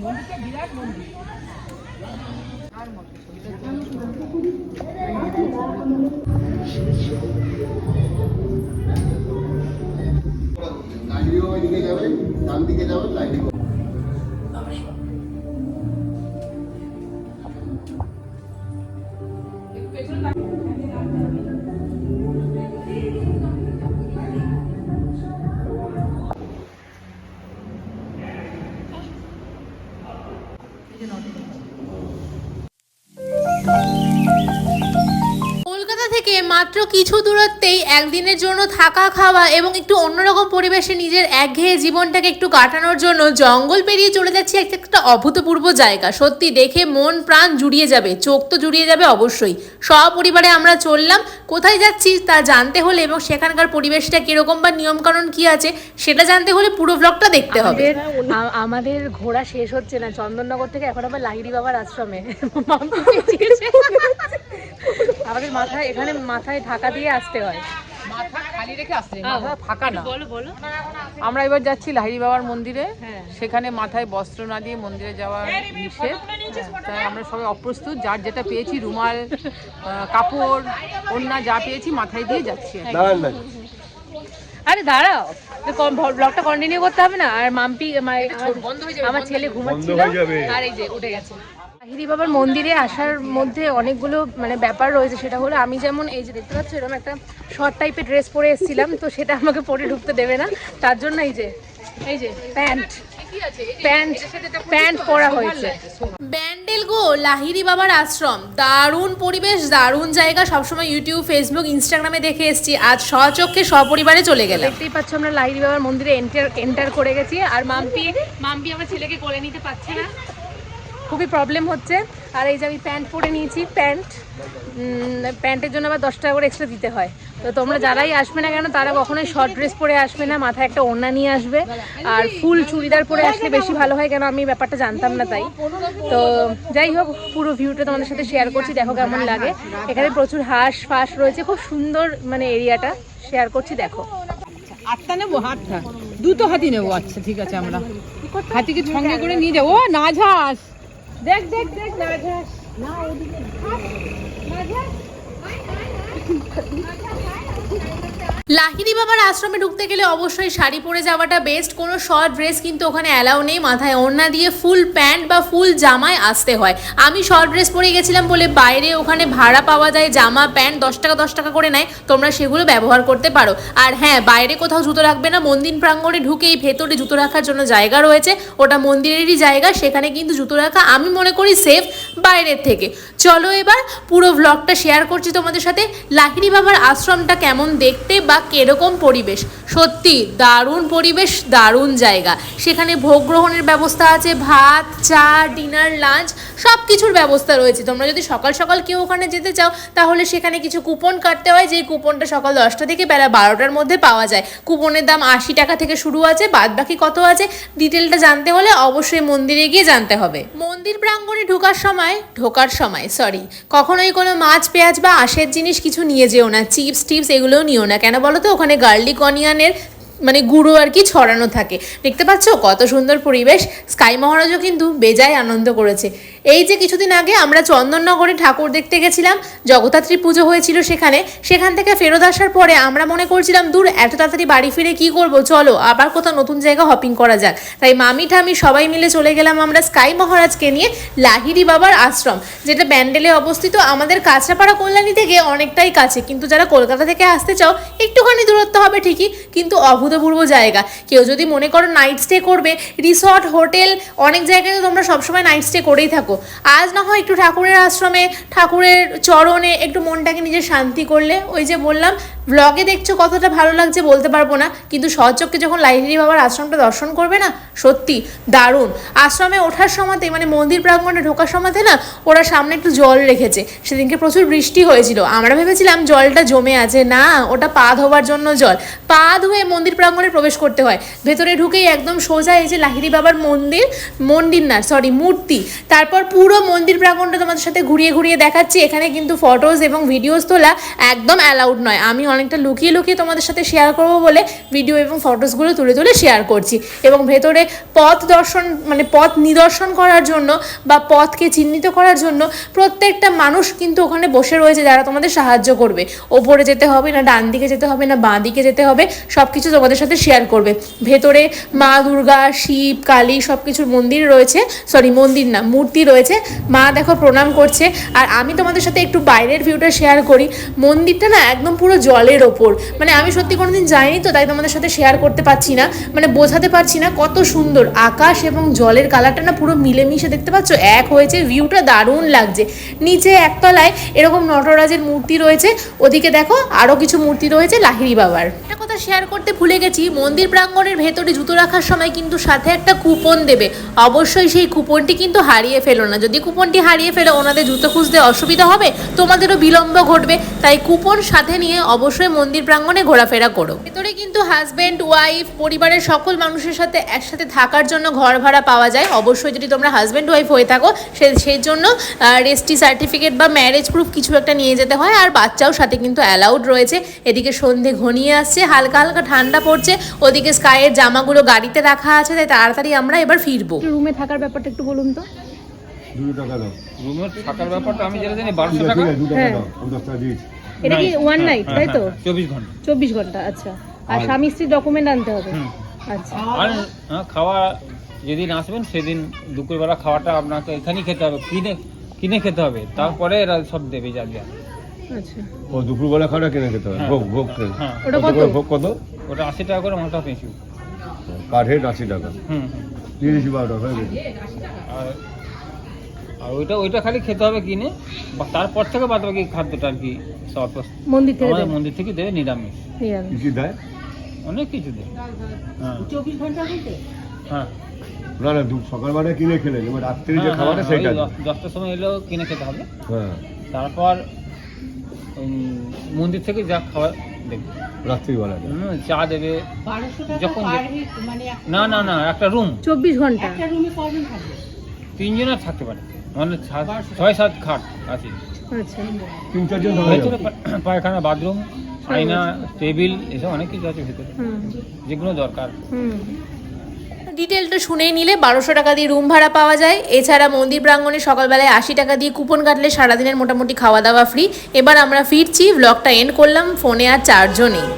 মন্দিরটা বিরাট মন্দির ওইদিকে যাবেন ডান দিকে যাবেন লাইব্রেরি মাত্র কিছু দূরত্বেই একদিনের জন্য থাকা, খাওয়া এবং একটু অন্যরকম পরিবেশে নিজের একঘেয়ে জীবনটাকে একটু কাটানোর জন্য জঙ্গল পেরিয়ে চলে যাচ্ছি একটা একটা অভূতপূর্ব জায়গা। সত্যি দেখে মন, প্রাণ জুড়িয়ে যাবে, চোখ তো জুড়িয়ে যাবে অবশ্যই। সপরিবারে আমরা চললাম, কোথায় যাচ্ছি তা জানতে হলে এবং সেখানকার পরিবেশটা কীরকম বা নিয়মকানুন কি আছে সেটা জানতে হলে পুরো ব্লগটা দেখতে হবে। আমাদের ঘোরা শেষ হচ্ছে না, চন্দননগর থেকে এখন আবার লাহিড়ি বাবার আশ্রমে। আমাদের মাথায় এখানে মাথায় ঢাকা দিয়ে আসতে হয়। মাথা খালি রেখে আসছে মাথা ফাঁকা না। বলো বলো। আমরা এবার যাচ্ছি লাহিড়ি বাবার মন্দিরে। হ্যাঁ। সেখানে মাথায় বস্ত্র না দিয়ে মন্দিরে যাওয়া নিষেধ। তাই আমরা সবাই অপ্রস্তুত। যার যেটা পেয়েছি রুমাল কাপড় অন্য যা পেয়েছি মাথায় দিয়ে যাচ্ছি আরে দাঁড়াও ব্লগটা কন্টিনিউ করতে হবে না? আর মাম্পি আমার ছেলে ঘুমাচ্ছিল আর এই যে উঠে গেছে। লাহিড়ি বাবার মন্দিরে আসার মধ্যে অনেকগুলো মানে ব্যাপার রয়েছে। সেটা হলো আমি যেমন এই যে দেখতে পাচ্ছ এরকম একটা শর্ট টাইপের ড্রেস পরে এসেছিলাম তো সেটা আমাকে পরে ঢুকতে দেবে না। তার জন্য এই যে এই যে প্যান্ট প্যান্ট প্যান্ট পরা হয়েছে। ব্যান্ডেল গো লাহিরি বাবার আশ্রম। দারুণ পরিবেশ দারুণ জায়গা। সবসময় ইউটিউব ফেসবুক ইনস্টাগ্রামে দেখে এসেছি। আজ স্বচক্ষে সপরিবারে চলে গেলাম। দেখতেই পাচ্ছ আমরা লাহিড়ি বাবার মন্দিরে এন্টার এন্টার করে গেছি। আর মাম্পি মাম্পি আমার ছেলেকে কোলে নিতে পারছে না। খুবই প্রবলেম হচ্ছে। আর এই যে আমি প্যান্ট পরে নিয়েছি প্যান্ট প্যান্টের জন্য আবার দশ টাকা করে এক্সট্রা দিতে হয়। তো তোমরা যারাই আসবে না কেন, তারা কখনোই শর্ট ড্রেস পরে আসবে না, মাথায় একটা ওড়না নিয়ে আসবে। আর ফুল চুড়িদার পরে আসলে বেশি ভালো হয় কেন, আমি ব্যাপারটা জানতাম না তাই। তো যাই হোক, পুরো ভিউটা তোমাদের সাথে শেয়ার করছি, দেখো কেমন লাগে। এখানে প্রচুর হাঁস ফাঁস রয়েছে, খুব সুন্দর মানে এরিয়াটা শেয়ার করছি, দেখো। আটটা নেব? হাতটা দুটো হাতি নেব আচ্ছা ঠিক আছে, আমরা। হাতিকে সঙ্গে করে নিয়ে যাব। ও নাঝাস দেখ দেখ দেখ রাজহাঁস না ওদিকে লাহিরি বাবার আশ্রমে ঢুকতে গেলে অবশ্যই শাড়ি পরে যাওয়াটা বেস্ট কোনো শর্ট ড্রেস কিন্তু ওখানে অ্যালাউ নেই। মাথায় ওড়না দিয়ে ফুল প্যান্ট বা ফুল জামায় আসতে হয়। আমি শর্ট ড্রেস পরে গেছিলাম বলে বাইরে ওখানে ভাড়া পাওয়া যায়, জামা প্যান্ট দশ টাকা দশ টাকা করে নেয়। তোমরা সেগুলো ব্যবহার করতে পারো। আর হ্যাঁ বাইরে কোথাও জুতো রাখবে না। মন্দির প্রাঙ্গণে ঢুকেই ভেতরে জুতো রাখার জন্য জায়গা রয়েছে। ওটা মন্দিরেরই জায়গা, সেখানে কিন্তু জুতো রাখা আমি মনে করি সেফ বাইরের থেকে। চলো এবার পুরো ভ্লগটা শেয়ার করছি তোমাদের সাথে। লাহিড়ি বাবার আশ্রমটা কেমন দেখতে বা কীরকম পরিবেশ। সত্যি, দারুণ পরিবেশ, দারুণ জায়গা। সেখানে ভোগ গ্রহণের ব্যবস্থা আছে, ভাত, চা, ডিনার, লাঞ্চ সব কিছুর ব্যবস্থা রয়েছে। তোমরা যদি সকাল সকাল কেউ ওখানে যেতে চাও, তাহলে সেখানে কিছু কুপন কাটতে হয়। যে কুপনটা সকাল দশটা থেকে বেলা বারোটার মধ্যে পাওয়া যায়। কুপনের দাম আশি টাকা থেকে শুরু আছে বাদ বাকি কত আছে, ডিটেলটা জানতে হলে অবশ্যই মন্দিরে গিয়ে জানতে হবে। মন্দির প্রাঙ্গণে ঢোকার সময় ঢোকার সময় সরি কখনোই কোনো মাছ, পেঁয়াজ বা আশের জিনিস কিছু নিয়ে যেও না। চিপস, টিপস, এগুলোও নিও না। কেন বলো তো ওখানে গার্লিক অনিয়নের মানে গুঁড়ো আর কি ছড়ানো থাকে। দেখতে পাচ্ছ কত সুন্দর পরিবেশ। স্কাই মহারাজও কিন্তু বেজায় আনন্দ করেছে। এই যে কিছুদিন আগে আমরা চন্দননগরে ঠাকুর দেখতে গেছিলাম জগদ্ধাত্রী পুজো হয়েছিল সেখানে, সেখান থেকে ফেরত আসার পরে আমরা মনে করছিলাম, দূর, এত তাড়াতাড়ি বাড়ি ফিরে কি করব? চলো, আবার কোথাও নতুন জায়গা হপিং করা যাক। তাই মামি ঠামি সবাই মিলে চলে গেলাম আমরা স্কাই মহারাজকে নিয়ে লাহিড়ি বাবার আশ্রম, যেটা ব্যান্ডেলে অবস্থিত। আমাদের কাঁচরাপাড়া কল্যাণী থেকে অনেকটাই কাছে, কিন্তু যারা কলকাতা থেকে আসতে চাও, একটুখানি দূরত্ব হবে ঠিকই, কিন্তু অভূতপূর্ব জায়গা। কেউ যদি মনে করো নাইট স্টে করবে রিসর্ট হোটেল অনেক জায়গায় তোমরা সবসময় নাইট স্টে করেই থাকো। আজ না হয় একটু ঠাকুরের আশ্রমে, ঠাকুরের চরণে একটু মনটাকে নিজের শান্তি করলে। ওই যে বললাম ব্লগে দেখছ কতটা ভালো লাগছে বলতে পারব না, কিন্তু সচক্ষে যখন লাইব্রেরি বাবার আশ্রমটা দর্শন করবে না, সত্যি দারুণ। আশ্রমে ওঠার সময়তে মানে মন্দির প্রাঙ্গণে ঢোকার সময়তে না, ওরা সামনে একটু জল রেখেছে। সেদিনকে প্রচুর বৃষ্টি হয়েছিল। আমরা ভেবেছিলাম জলটা জমে আছে। না, ওটা পা ধোবার জন্য জল। পা ধুয়ে মন্দির প্রাঙ্গণে প্রবেশ করতে হয়। ভেতরে ঢুকেই একদম সোজা এই যে লাহিড়ি বাবার মন্দির মন্দির না সরি মূর্তি। তারপর তারপর পুরো মন্দির প্রাঙ্গণটা তোমাদের সাথে ঘুরিয়ে ঘুরিয়ে দেখাচ্ছি। এখানে কিন্তু ফটোজ এবং ভিডিওস তোলা একদম অ্যালাউড নয়। আমি অনেকটা লুকিয়ে লুকিয়ে তোমাদের সাথে শেয়ার করব বলে ভিডিও এবং ফটোসগুলো তুলে তুলে শেয়ার করছি। এবং ভেতরে পথ দর্শন মানে পথ নিদর্শন করার জন্য বা পথকে চিহ্নিত করার জন্য প্রত্যেকটা মানুষ কিন্তু ওখানে বসে রয়েছে যারা তোমাদের সাহায্য করবে। ওপরে যেতে হবে না, ডান দিকে যেতে হবে না, বাঁ দিকে যেতে হবে সব কিছু তোমাদের সাথে শেয়ার করবে। ভেতরে মা দুর্গা, শিব, কালী সব কিছুর মন্দির রয়েছে। সরি মন্দির না, মূর্তি রয়েছে। মা দেখো প্রণাম করছে। আর আমি তোমাদের সাথে একটু বাইরের ভিউটা শেয়ার করি। মন্দিরটা না একদম পুরো জলের ওপর। মানে আমি সত্যি কোনোদিন যাইনি তো, তাই তোমাদের সাথে শেয়ার করতে পারছি না। মানে বোঝাতে পারছি না কত সুন্দর আকাশ এবং জলের কালারটা না পুরো মিলেমিশে দেখতে পাচ্ছ? এক হয়েছে ভিউটা দারুণ লাগছে। নিচে একতলায় এরকম নটরাজের মূর্তি রয়েছে। ওদিকে দেখো আরও কিছু মূর্তি রয়েছে লাহিড়ি বাবার। শেয়ার করতে ভুলে গেছি, মন্দির প্রাঙ্গণের ভেতরে জুতো রাখার সময় কিন্তু সাথে একটা কুপন দেবে। অবশ্যই সেই কুপনটি কিন্তু হারিয়ে ফেলো। না। যদি কুপনটি হারিয়ে ফেলো, ওনাদের জুতো খুঁজতে অসুবিধা হবে? তোমাদেরও বিলম্ব ঘটবে। তাই কুপন সাথে নিয়ে অবশ্যই মন্দির প্রাঙ্গণে ঘোরাফেরা করো। ভেতরে কিন্তু হাজব্যান্ড ওয়াইফ পরিবারের সকল মানুষের সাথে একসাথে থাকার জন্য ঘর ভাড়া পাওয়া যায়। অবশ্যই যদি তোমরা হাজব্যান্ড ওয়াইফ হয়ে থাকো, সে সেই জন্য রেস্টি সার্টিফিকেট বা ম্যারেজ প্রুফ কিছু একটা নিয়ে যেতে হয়। আর বাচ্চাও সাথে কিন্তু অ্যালাউড রয়েছে। এদিকে সন্ধে ঘনিয়ে আসছে, হালকা হালকা ঠান্ডা পড়ছে। ওদিকে স্কাইয়ের জামাগুলো গাড়িতে রাখা আছে, তাই তাড়াতাড়ি আমরা এবার ফিরবো। রুমে থাকার ব্যাপারটা একটু বলুন তো। দুশো টাকা দাও। রুমের থাকার ব্যাপারটা আমি যেটা জানি বারোশো টাকা? দু টাকা হ্যাঁ। দাও আমি দশ টাকা দিয়েছি এটা কি ওয়ান হ্যাঁ, নাইট হ্যাঁ, তাই তো? চব্বিশ ঘণ্টা। চব্বিশ ঘণ্টা আচ্ছা। আর স্বামী স্ত্রীর ডকুমেন্ট আনতে হবে? আচ্ছা। আর হ্যাঁ, খাওয়া যেদিন আসবেন সেদিন দুপুরবেলা খাওয়াটা আপনাকে এখানেই খেতে হবে কিনে কিনে খেতে হবে। তারপরে এরা সব দেবে যা যা। আচ্ছা। ও দুপুরবেলা খাওয়াটা কিনে খেতে হবে। ভোগ ভোগ। হ্যাঁ। ওটা কত ভোগ কত? ওটা আশি টাকা করে মাথা পিছু পার হেড আশি টাকা। হুম। হুম। বারো টাকা হয়ে গেছে। আর আর ওইটা ওইটা খালি খেতে হবে কিনে। বা তারপর থেকে বাদ বাকি খাদ্যটা আর কি সব মন্দির থেকে আমাদের দেবে? মন্দির থেকে দেবে নিরামিষ। নিরামিষ। কি কি দেয়? অনেক কিছু দেবে হ্যাঁ। হ্যাঁ। না না সকালবেলা কিনে খেলে এবার রাত্রি যে হ্যাঁ, খাবারটা হ্যাঁ, দশটার সময় এলেও কিনে খেতে হবে। হ্যাঁ। তারপর মন্দির থেকে যা খাওয়া দেবে। রাত্রিবেলা হুম, চা দেবে। যখন যে- না না না একটা রুম চব্বিশ ঘণ্টা। তিনজনের থাকতে পারে। মানে ছয় সাত খাট আছে। আচ্ছা। তিন চারজন ভেতরে পায়খানা বাথরুম আয়না টেবিল এসব অনেক কিছু আছে ভেতরে। যেগুলো দরকার। ডিটেলটা শুনেই নিলে বারোশো টাকা দিয়ে রুম ভাড়া পাওয়া যায়। এছাড়া মন্দির প্রাঙ্গণে সকালবেলায় আশি টাকা দিয়ে কুপন কাটলে সারাদিনের মোটামুটি খাওয়া দাওয়া ফ্রি এবার আমরা ফিরছি ব্লগটা এন্ড করলাম ফোনে আর চারজনেই।